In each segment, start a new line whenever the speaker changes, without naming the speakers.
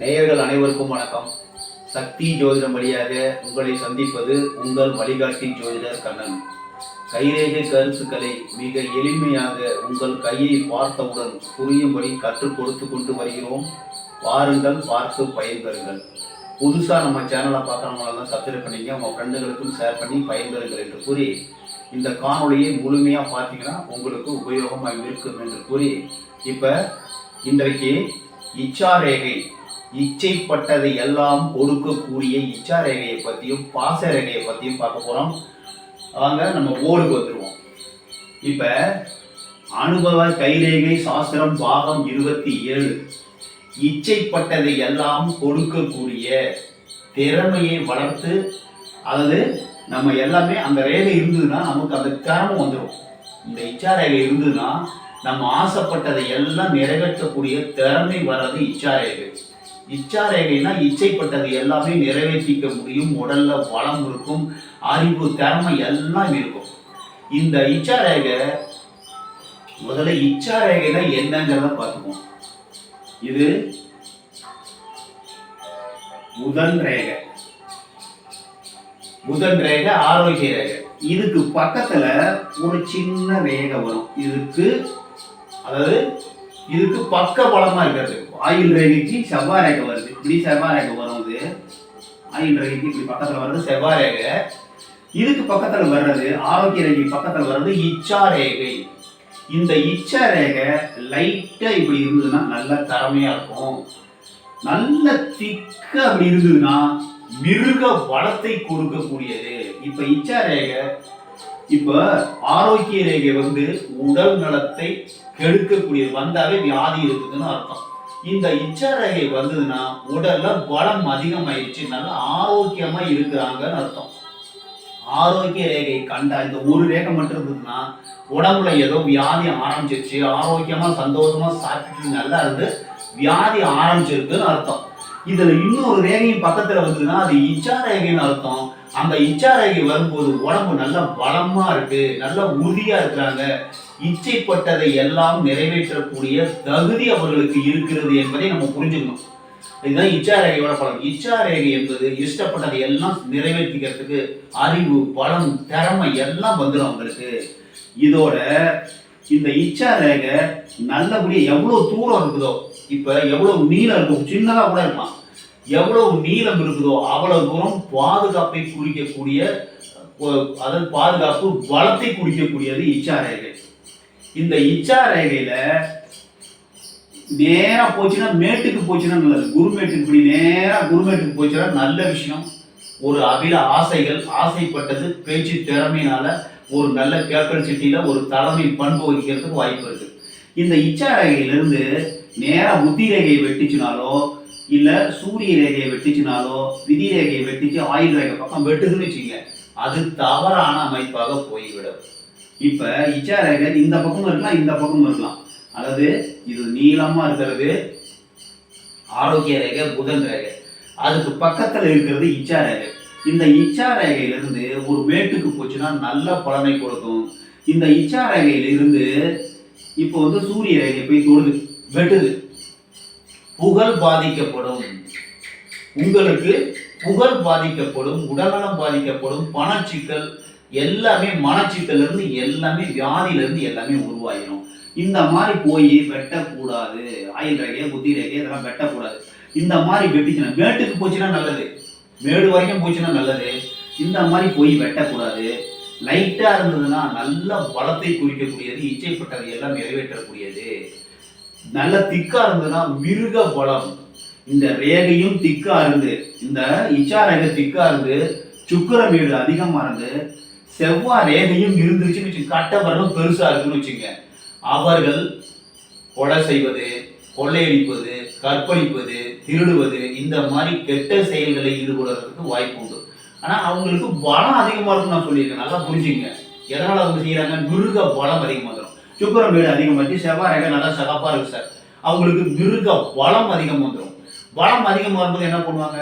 நேயர்கள் அனைவருக்கும் வணக்கம். சக்தி ஜோதிடம் வழியாக உங்களை சந்திப்பது உங்கள் வழிகாட்டி ஜோதிடர் கண்ணன். கைரேகை கருத்துக்களை மிக எளிமையாக உங்கள் கையை பார்த்தவுடன் புரியும்படி கற்றுக் கொடுத்து கொண்டு வருகிறோம். வாருங்கள் பார்த்து பயன்பெறுங்கள். புதுசாக நம்ம சேனலை பார்க்குறவங்களெல்லாம் சப்ஸ்கிரைப் பண்ணிங்க உங்கள் ஃப்ரெண்டுகளுக்கும் ஷேர் பண்ணி பயன்பெறுங்கள் என்று கூறி இந்த காணொளியை முழுமையாக பார்த்தீங்கன்னா உங்களுக்கு உபயோகமாக இருக்கும் என்று கூறி இப்போ இன்றைக்கு இச்சா ரேகை இச்சைப்பட்டதை எல்லாம் கொடுக்கக்கூடிய இச்சா ரேகையை பற்றியும் பாச ரேகையை பற்றியும் பார்க்க போகிறோம் வாங்க நம்ம ஓடுக்கு வந்துடுவோம் இப்போ அனுபவ கைரேகை சாஸ்திரம் பாகம் இருபத்தி ஏழு. இச்சைப்பட்டதை எல்லாம் கொடுக்கக்கூடிய திறமையை வளர்த்து அதாவது நம்ம எல்லாமே அந்த ரேகை இருந்ததுன்னா நமக்கு அந்த திறமை வந்துடும் இந்த இச்சா ரேகை இருந்ததுன்னா நம்ம ஆசைப்பட்டதை எல்லாம் நிறைவேற்றக்கூடிய திறமை வர்றது இச்சாரேகை இச்சாரேகைனா இச்சைப்பட்டது எல்லாமே நிறைவேற்றிக்க முடியும். உடல்ல வளம் இருக்கும் அறிவு திறமை எல்லாம் இருக்கும். இந்த இச்சாரேகை முதல்ல இச்சாரேகைனா என்னங்கிறத பார்த்துப்போம். இது புதன் ரேகை புதன் ரேகை ஆரோக்கிய ரேகை இதுக்கு பக்கத்துல ஒரு சின்ன ரேகை வரும். இதுக்கு அதாவது இதுக்கு பக்க பலமா இருக்கிறது. ஆயுள் ரேகைக்கு செவ்வாய் ரேகை வருது. இப்படி செவ்வாய் ரேகை வரும் இது. ஆயுள் ரேகைக்கு இப்படி பக்கத்துல வர்றது செவ்வாய் ரேகை. இதுக்கு பக்கத்துல வர்றது ஆரோக்கிய ரேகை பக்கத்துல வர்றது இச்சா ரேகை. இந்த இச்சா ரேகை லைட்டா இப்படி இருந்ததுன்னா நல்ல தரமையா இருக்கும். நல்ல திக்க அப்படி இருந்ததுன்னா மிருக வளத்தை கொடுக்கக்கூடியது. இப்ப இச்சா ரேகை இப்ப ஆரோக்கிய ரேகை வந்து உடல் நலத்தை கெடுக்கக்கூடியது. வந்தாவே வியாதி இருக்குதுன்னு அர்த்தம். இந்த இச்சா ரேகை வந்ததுன்னா உடல்ல பலம் அதிகமாயிடுச்சு நல்லா ஆரோக்கியமா இருக்கிறாங்கன்னு அர்த்தம். ஆரோக்கிய ரேகை கண்டா இந்த ஒரு ரேகை மட்டும் இருந்ததுன்னா உடம்புல ஏதோ வியாதி ஆரம்பிச்சிருச்சு. ஆரோக்கியமா சந்தோஷமா சாப்பிட்டு நல்லா இருந்து வியாதி ஆரம்பிச்சிருக்குன்னு அர்த்தம். இதுல இன்னொரு ரேகையும் பக்கத்துல வந்ததுன்னா அது இச்சா ரேகைன்னு அர்த்தம். அந்த இச்சா ரேகை வரும்போது உடம்பு நல்ல பலமா இருக்கு நல்லா உறுதியா இருக்கிறாங்க. இச்சைப்பட்டதை எல்லாம் நிறைவேற்றக்கூடிய தகுதி அவர்களுக்கு இருக்கிறது என்பதை நம்ம புரிஞ்சுக்கணும். இதுதான் இச்சா ரேகையோட பலம் இச்சா ரேகை என்பது இஷ்டப்பட்டதை எல்லாம் நிறைவேற்றிக்கிறதுக்கு அறிவு பலம் திறமை எல்லாம் வந்துடும் அவங்களுக்கு. இதோட இந்த இச்சா ரேகை நல்லபடியாக எவ்வளோ தூரம் இருக்குதோ இப்போ எவ்வளவு நீளம் இருக்கும்? சின்னதாக கூட இருக்கலாம். எவ்வளவு நீளம் இருக்குதோ அவ்வளவு தூரம் பாதுகாப்பை குறிக்கக்கூடிய அதாவது பாதுகாப்பு வளத்தை குறிக்கக்கூடியது இச்சா ரேகை. இந்த இச்சா ரேகையில நேரா போச்சுன்னா மேட்டுக்கு போச்சுன்னா நல்லது. குருமேட்டுக்கு இப்படி நேரா குருமேட்டுக்கு போச்சுன்னா நல்ல விஷயம். ஒரு அபில ஆசைகள் ஆசைப்பட்டது பேச்சு திறமையினால ஒரு நல்ல கேப்டன் சிட்டியில ஒரு தலைமை பண்பு வகிக்கிறதுக்கு வாய்ப்பு இருக்கு. இந்த இச்சா ரேகையிலிருந்து நேராக புத்தி ரேகையை வெட்டிச்சுனாலோ இல்லை சூரிய ரேகையை வெட்டிச்சுனாலோ விதி ரேகையை வெட்டிச்சு ஆயுள் ரேகை பக்கம் வெட்டுதுன்னு வச்சுங்க அது தவறான அமைப்பாக போய்விடும். இப்போ இச்சா ரேகை இந்த பக்கமும் இருக்கலாம் இந்த பக்கமும் இருக்கலாம். அதாவது இது நீளமாக இருக்கிறது ஆரோக்கிய ரேகை புதன் ரேகை. அதுக்கு பக்கத்தில் இருக்கிறது இச்சா ரேகை. இந்த இச்சா ரேகையிலிருந்து ஒரு மேட்டுக்கு போச்சுன்னா நல்ல பலனை கொடுக்கும். இந்த இச்சா ரேகையிலிருந்து இப்போ வந்து சூரிய ரேகை போய் தொடுது. வெட்டுது புகழ் பாதிக்கப்படும். உங்களுக்கு புகழ் பாதிக்கப்படும் உடல்நலம் பாதிக்கப்படும் பணச்சிக்கல் எல்லாமே மனச்சிக்கல் இருந்து எல்லாமே வியாதியிலிருந்து எல்லாமே உருவாயிரும். இந்த மாதிரி போய் வெட்டக்கூடாது. ஆயுள் ரேகை புத்தி ரேகை இதெல்லாம் வெட்டக்கூடாது. இந்த மாதிரி வெட்டிச்சுன்னா மேட்டுக்கு போச்சுன்னா நல்லது. மேடு வரைக்கும் போச்சுன்னா நல்லது. இந்த மாதிரி போய் வெட்டக்கூடாது. லைட்டாக இருந்ததுன்னா நல்ல பலத்தை குறிக்கக்கூடியது இச்சைப்பட்டதை எல்லாம் நிறைவேற்றக்கூடியது. நல்ல திக்கா இருந்ததுன்னா மிருக பலம். இந்த ரேகையும் திக்கா இருந்து இந்த இச்சா ரேகை திக்கா இருந்து சுக்கிர வீடு அதிகமா இருந்து செவ்வாய் ரேகையும் இருந்துச்சுன்னு வச்சுங்க கட்டவரம் பெருசா இருக்குன்னு வச்சுங்க அவர்கள் கொலை செய்வது கொள்ளையடிப்பது கற்பழிப்பது திருடுவது இந்த மாதிரி கெட்ட செயல்களை ஈடுபடுறதுக்கு வாய்ப்பு உண்டு. ஆனா அவங்களுக்கு பலம் அதிகமா இருக்கும் நான் சொல்லியிருக்கேன். நல்லா புரிஞ்சுங்க எதனால அவங்க செய்யறாங்க? மிருக பலம் அதிகமாக சுக்கரம் வீடு அதிகமாச்சு செவ்வாய் ரேகை நல்லா சகப்பா இருக்கு சார். அவங்களுக்கு மிருகம் வளம் அதிகம் வந்துடும் வளம் அதிகமா வரும்போது என்ன பண்ணுவாங்க?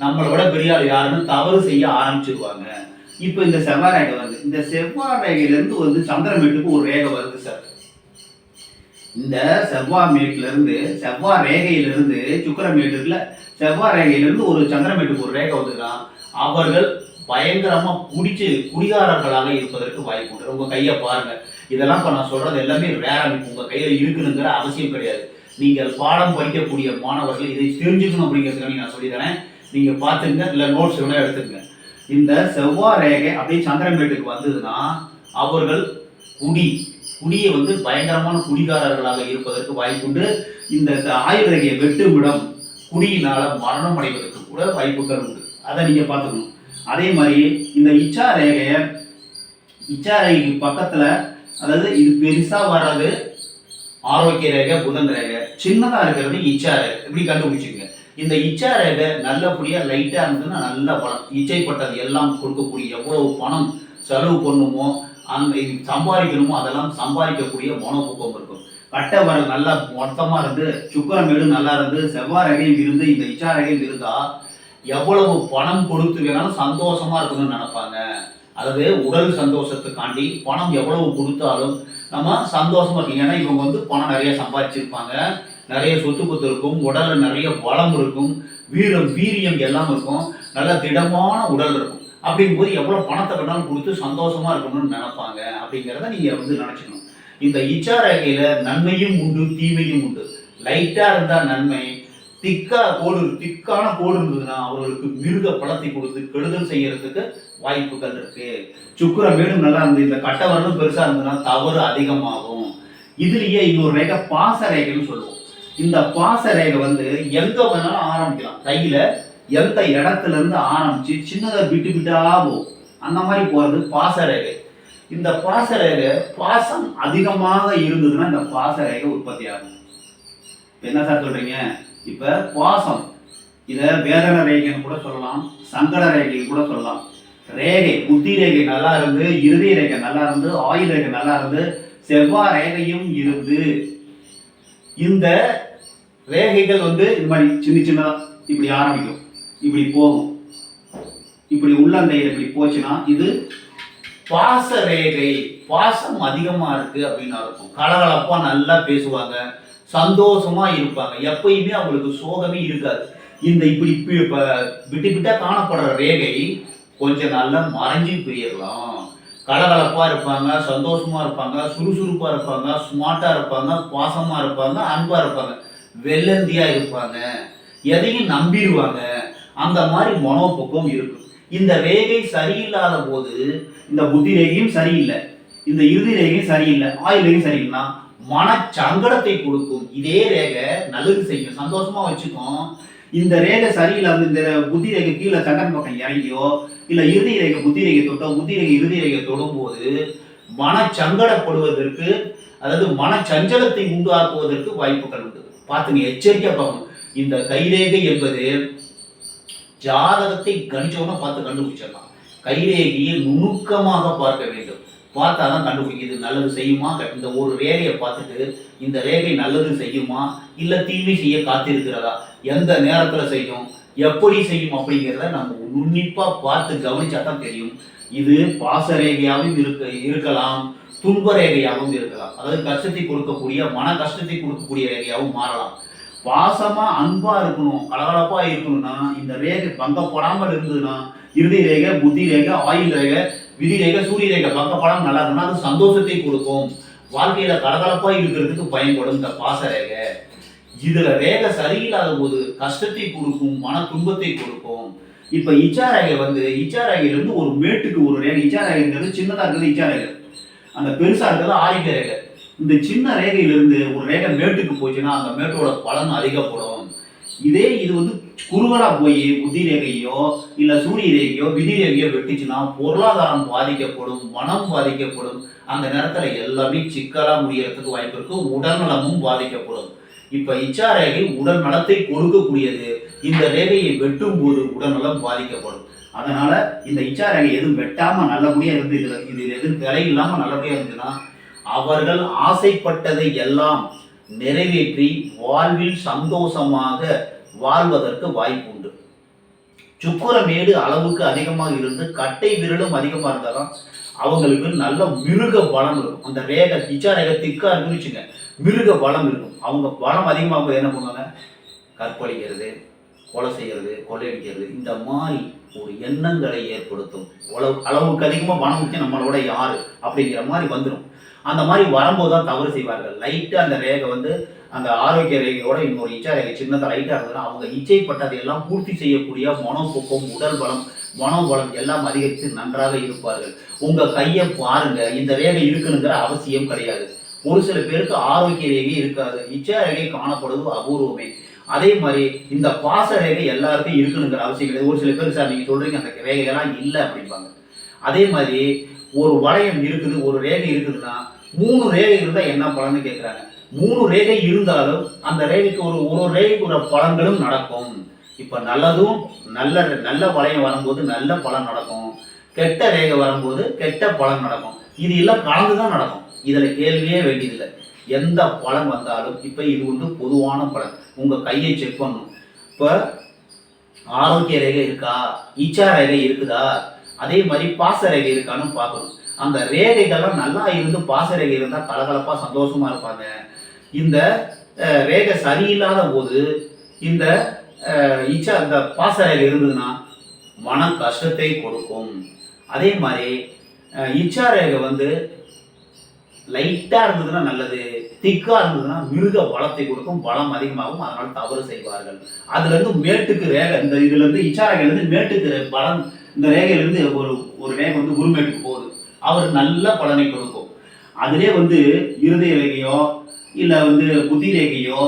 நம்மளை விட பெரிய ஆள் யாருன்னு தவறு செய்ய ஆரம்பிச்சிருவாங்க. இப்போ இந்த செவ்வாய் ரேகை வருது. இந்த செவ்வாய் ரேகையில இருந்து வந்து வீட்டுக்கு ஒரு ரேகை வருது சார். இந்த செவ்வாய் மேட்டுல இருந்து செவ்வாய் ரேகையில இருந்து சுக்கரமேட்டு இருக்குல்ல செவ்வாய் ரேகையில இருந்து ஒரு சந்திரமேட்டுக்கு ஒரு ரேகை வந்துருக்கான். அவர்கள் பயங்கரமா குடிச்சு குடிகாரர்களாக இருப்பதற்கு வாய்ப்பு உண்டு. உங்கள் கையை பாருங்க. இதெல்லாம் இப்போ நான் சொல்கிறது எல்லாமே வேற உங்கள் கையில் இருக்கணுங்கிற அவசியம் கிடையாது. நீங்கள் பாடம் படிக்கக்கூடிய மாணவர்கள் இதை தெரிஞ்சுக்கணும் அப்படிங்கிறதுக்காக நான் சொல்லித்தரேன். நீங்கள் பார்த்துங்க இல்லை நோட்ஸ் வேணால் எடுத்துக்கங்க. இந்த செவ்வாய் ரேகை அப்படியே சந்திரமேட்டுக்கு வந்ததுன்னா அவர்கள் குடி. குடியை வந்து பயங்கரமான குடிகாரர்களாக இருப்பதற்கு வாய்ப்புண்டு. இந்த ஆயுள் ரேகையை குடியினால் குடியினால மரணம் அடைவதற்கு கூட வாய்ப்புகள் உண்டு. அதை நீங்கள் பார்த்துக்கணும். அதே மாதிரி இந்த இச்சா ரேகையை இச்சா ரேகைக்கு பக்கத்தில் அதாவது இது பெருசா வர்றது ஆரோக்கிய ரேகை புதன் ரேகை. சின்னதா இருக்கிறது இச்சா ரேகை. இப்படி கண்டுபிடிச்சுங்க இந்த இச்சா ரேகை நல்லபடியா லைட்டா இருந்ததுன்னா நல்ல பணம் இச்சைப்பட்டது எல்லாம் கொடுக்கக்கூடிய எவ்வளவு பணம் செலவு பண்ணுமோ அந்த இது சம்பாதிக்கணுமோ அதெல்லாம் சம்பாதிக்கக்கூடிய மனோபூக்கம் இருக்கும். கட்டை வர நல்லா மொத்தமா இருந்து சுக்கரமேடு நல்லா இருந்து செவ்வாய் ரகையும் இருந்து இந்த இச்சா ரகையும் இருந்தா எவ்வளவு பணம் கொடுத்து வேணாலும் சந்தோஷமா இருக்கணும்னு நினைப்பாங்க. அதாவது உடல் சந்தோஷத்துக்காண்டி பணம் எவ்வளவு கொடுத்தாலும் நம்ம சந்தோஷமா இருக்கீங்க. ஏன்னா இவங்க வந்து பணம் நிறைய சம்பாதிச்சிருப்பாங்க. நிறைய சொத்து பத்து இருக்கும். உடல்ல நிறைய பலம் இருக்கும். வீரம் வீரியம் எல்லாம் இருக்கும். நல்ல திடமான உடல் இருக்கும். அப்படிங்கும்போது எவ்வளோ பணத்தை வேணாலும் கொடுத்து சந்தோஷமா இருக்கணும்னு நினைப்பாங்க அப்படிங்கிறத நீங்க வந்து நினச்சிக்கணும். இந்த இச்சா ரேகையில நன்மையும் உண்டு தீமையும் உண்டு. லைட்டா இருந்தா நன்மை திக்கா கோடு திக்கான கோடு இருந்ததுன்னா அவர்களுக்கு மிருக பழத்தை கொடுத்து கெடுதல் செய்யறதுக்கு வாய்ப்புகள் இருக்கு. சுக்குர மேடும் நல்லா இருந்து இந்த கட்டவரலும் பெருசா இருந்ததுன்னா தவறு அதிகமாகும். இதுலயே இன்னொரு ரேகை பாச ரேகைன்னு சொல்லுவோம். இந்த பாச ரேகை வந்து எங்க வேணாலும் ஆரம்பிக்கலாம். கையில எந்த இடத்துல இருந்து ஆரம்பிச்சு சின்னதை விட்டு விட்டா போகும். அந்த மாதிரி போறது பாச ரேகை இந்த பாச ரேகை பாசம் அதிகமாக இருந்ததுன்னா இந்த பாச ரேகை உற்பத்தி ஆகும். என்ன சார் சொல்றீங்க? இப்போ பாசம் இதை வேதனை ரேகைன்னு கூட சொல்லலாம் சங்கட ரேகைன்னு கூட சொல்லலாம். ரேகை புத்தி ரேகை நல்லா இருந்து இறுதி ரேகை நல்லா இருந்து ஆயுள் ரேகை நல்லா இருந்து செவ்வாய் ரேகையும் இருந்து. இந்த ரேகைகள் வந்து இந்த மாதிரி சின்ன சின்னதா இப்படி ஆரம்பிக்கும். இப்படி போகும். இப்படி உள்ளங்கையில் இப்படி போச்சுன்னா இது பாச ரேகை. பாசம் அதிகமாக இருக்குது அப்படின்னு இருக்கும் கலகலப்பாக நல்லா பேசுவாங்க. சந்தோஷமா இருப்பாங்க. எப்பயுமே அவங்களுக்கு சோகமே இருக்காது. இந்த இப்படி விட்டு விட்டா காணப்படுற ரேகை கொஞ்ச நாள்ல மறைஞ்சு போயிடலாம் கலகலப்பா இருப்பாங்க சந்தோஷமா இருப்பாங்க சுறுசுறுப்பா இருப்பாங்க ஸ்மார்ட்டா இருப்பாங்க பாசமா இருப்பாங்க அன்பா இருப்பாங்க. வெள்ளந்தியா இருப்பாங்க. எதையும் நம்பிடுவாங்க அந்த மாதிரி மனோபக்கம் இருக்கும். இந்த ரேகை சரியில்லாத போது இந்த புத்தி ரேகையும் சரியில்லை. இந்த இறுதி ரேகையும் சரியில்லை ஆயுள் ரேகையும் சரியில்லைன்னா மன சங்கடத்தை கொடுக்கும். இதே ரேகை நல்லது செய்யும். சந்தோஷமா வச்சுக்கும் இந்த ரேகை சரியில்லாத இந்த புத்தி ரேகை கீழே சங்கடம் பக்கம் இறங்கியோ இல்ல இறுதி ரேகை புத்தி ரேகை தொட்டோ புத்தி ரேகை இறுதி ரேகை தொடும்போது மன சங்கடப்படுவதற்கு அதாவது மன சஞ்சலத்தை உண்டாக்குவதற்கு வாய்ப்புகள் உண்டு. பார்த்துங்க எச்சரிக்கையா பார்க்கணும். இந்த கைரேகை என்பது ஜாதகத்தை கணிச்சவன பார்த்து கண்டுபிடிச்சிடலாம். கைரேகையை நுணுக்கமாக பார்க்க வேண்டும். பார்த்தா தான் இது நல்லது செய்யுமா? இந்த ஒரு ரேகையை பார்த்துட்டு இந்த ரேகை நல்லது செய்யுமா? இல்லை தீமை செய்ய காத்திருக்கிறதா? எந்த நேரத்தில் செய்யும்? எப்படி செய்யும் அப்படிங்கிறத நம்ம உன்னிப்பாக பார்த்து கவனிச்சா தான் தெரியும். இது பாச ரேகையாகவும் இருக்க இருக்கலாம் துன்ப ரேகையாகவும் இருக்கலாம். அதாவது கஷ்டத்தை கொடுக்கக்கூடிய மன கஷ்டத்தை கொடுக்கக்கூடிய ரேகையாகவும் மாறலாம். பாசமா அன்பா இருக்கணும் கலகலப்பா இருக்கணும்னா இந்த ரேகை பங்கப்படாமல் இருந்ததுன்னா இறுதி ரேகை புத்தி ரேகை ஆயுள் ரேகை விதி ரேகை சூரிய ரேகை படம் நல்லா இருக்குன்னா அது சந்தோஷத்தை கொடுக்கும். வாழ்க்கையில கலகலப்பா இருக்கிறதுக்கு பயன்படும் இந்த பாச ரேகை இதுல ரேகை சரியில்லாத போது கஷ்டத்தை கொடுக்கும் மன துன்பத்தை கொடுக்கும். இப்ப இச்சா ரேகை வந்து இச்சா ரேகையிலிருந்து ஒரு மேட்டுக்கு ஒரு ரேகை. இச்சா ரேகைங்கிறது சின்னதா இருக்கிறது இச்சா ரேகை அந்த பெருசா இருக்கிறது ஆதிக்க ரேகை. இந்த சின்ன ரேகையிலிருந்து ஒரு ரேகை மேட்டுக்கு போச்சுன்னா அந்த மேட்டோட பலன் அதிகப்படும். இதே இது வந்து குறுகலா போய் புதி ரேகையோ இல்ல சூரிய ரேகையோ விதி ரேகையோ வெட்டுச்சுன்னா பொருளாதாரம் பாதிக்கப்படும் மனம் பாதிக்கப்படும். அந்த நேரத்துல எல்லாமே சிக்கலா முடியறதுக்கு வாய்ப்பு இருக்கு. உடல்நலமும் பாதிக்கப்படும். இப்ப இச்சா ரேகை உடல் நலத்தை கொடுக்கக்கூடியது. இந்த ரேகையை வெட்டும் போது உடல்நலம் பாதிக்கப்படும். அதனால இந்த இச்சா ரேகை எதுவும் வெட்டாம நல்லபடியா இருந்து இதுல இது எதுவும் விலை இல்லாம நல்லபடியா இருந்ததுன்னா அவர்கள் ஆசைப்பட்டதை எல்லாம் நிறைவேற்றி வாழ்வில் சந்தோஷமாக வாழ்வதற்கு வாய்ப்பு உண்டு சுக்குரமேடு அளவுக்கு அதிகமாக இருந்து கட்டை விரலும் அதிகமாக இருந்தாலும் அவங்களுக்கு நல்ல மிருக பலம் இருக்கும். அந்த வேக இச்சா ரேகை திக்கா இருக்குன்னு வச்சுங்க மிருக பலம் இருக்கும். அவங்க பலம் அதிகமாக போய் என்ன பண்ணுவாங்க? கற்பழிக்கிறது கொலை செய்கிறது கொள்ளையடிக்கிறது இந்த மாதிரி ஒரு எண்ணங்களை ஏற்படுத்தும். அளவு அளவுக்கு அதிகமாக பணம் வச்சு நம்மளோட யாரு அப்படிங்கிற மாதிரி வந்துடும் அந்த மாதிரி வரும்போது தான் தவறு செய்வார்கள். லைட்டாக அந்த ரேகை வந்து அந்த ஆரோக்கிய ரேகையோட இன்னொரு இச்சா ரேகை சின்னதாக லைட்டாக இருந்ததுன்னா அவங்க இச்சைப்பட்டதை எல்லாம் பூர்த்தி செய்யக்கூடிய மனோபோக்கம் உடல் பலம் மனோபலம் எல்லாம் அதிகரித்து நன்றாக இருப்பார்கள். உங்கள் கையை பாருங்க இந்த ரேகை இருக்கணுங்கிற அவசியம் கிடையாது. ஒரு சில பேருக்கு ஆரோக்கிய ரேகை இருக்காது. இச்சா ரேகை காணப்படுவது அபூர்வமே. அதே மாதிரி இந்த பாச ரேகை எல்லாருக்கும் இருக்கணுங்கிற அவசியம் கிடையாது. ஒரு சில பேர் சார் நீங்கள் சொல்கிறீங்க அந்த ரேகையெல்லாம் இல்லை அப்படிம்பாங்க. அதே மாதிரி ஒரு வளையம் இருக்குது ஒரு ரேகை இருக்குதுன்னா மூணு ரேகை இருந்தால் என்ன பலன்னு கேட்குறாங்க மூணு ரேகை இருந்தாலும் அந்த ரேகைக்கு ஒரு ஒரு ரேகைக்கு ஒரு பலன்களும் நடக்கும். இப்போ நல்லதும் நல்ல நல்ல வளையம் வரும்போது நல்ல பலன் நடக்கும். கெட்ட ரேகை வரும்போது கெட்ட பலன் நடக்கும். இது எல்லாம் கலந்து தான் நடக்கும். இதில் கேள்வியே வேண்டியதில்லை. எந்த பலன் வந்தாலும் இப்போ இது வந்து பொதுவான பலன். உங்கள் கையை செக் பண்ணணும். இப்போ ஆரோக்கிய ரேகை இருக்கா? இச்சா ரேகை இருக்குதா? அதே மாதிரி பாச ரேகை இருக்கான்னு பார்க்கணும். அந்த ரேகைகள்லாம் நல்லா இருந்து பாச ரேகை இருந்தா கலகலப்பா சந்தோஷமா இருப்பாங்க. இந்த ரேகை சரியில்லாத போது இந்த இச்சா இந்த பாச ரேகை இருந்ததுன்னா மன கஷ்டத்தை கொடுக்கும். அதே மாதிரி இச்சா ரேகை வந்து லைட்டாக இருந்ததுன்னா நல்லது திக்காக இருந்ததுன்னா மிருக பலத்தை கொடுக்கும் பலம் அதிகமாகும் அதனால் தவறு செய்வார்கள். அதுலேருந்து மேட்டுக்கு ரேகை இந்த இதுலேருந்து இச்சாரகையிலேருந்து மேட்டுக்கு பலம் இந்த ரேகையிலிருந்து ஒரு ஒரு ரேகை வந்து உரிமைக்கு போகுது. அவர் நல்ல பலனை கொடுக்கும். அதிலே வந்து இருதய ரேகையோ இல்லை வந்து புத்தி ரேகையோ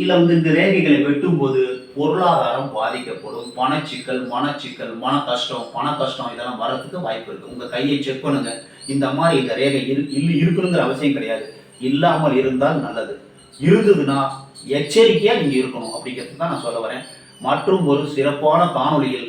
இல்லை வந்து இந்த ரேகைகளை வெட்டும்போது பொருளாதாரம் பாதிக்கப்படும். பணச்சிக்கல் மனச்சிக்கல் மன கஷ்டம் பண கஷ்டம் இதெல்லாம் வரத்துக்கு வாய்ப்பு இருக்குது உங்கள் கையை செக் பண்ணுங்க. இந்த மாதிரி இந்த ரேகை இரு இல்லை இருக்கணுங்கிற அவசியம் கிடையாது. இல்லாமல் இருந்தால் நல்லது. இருந்ததுன்னா எச்சரிக்கையாக நீங்கள் இருக்கணும். அப்படிங்கிறது தான் நான் சொல்ல வரேன். மற்றும் ஒரு சிறப்பான காணொலியில்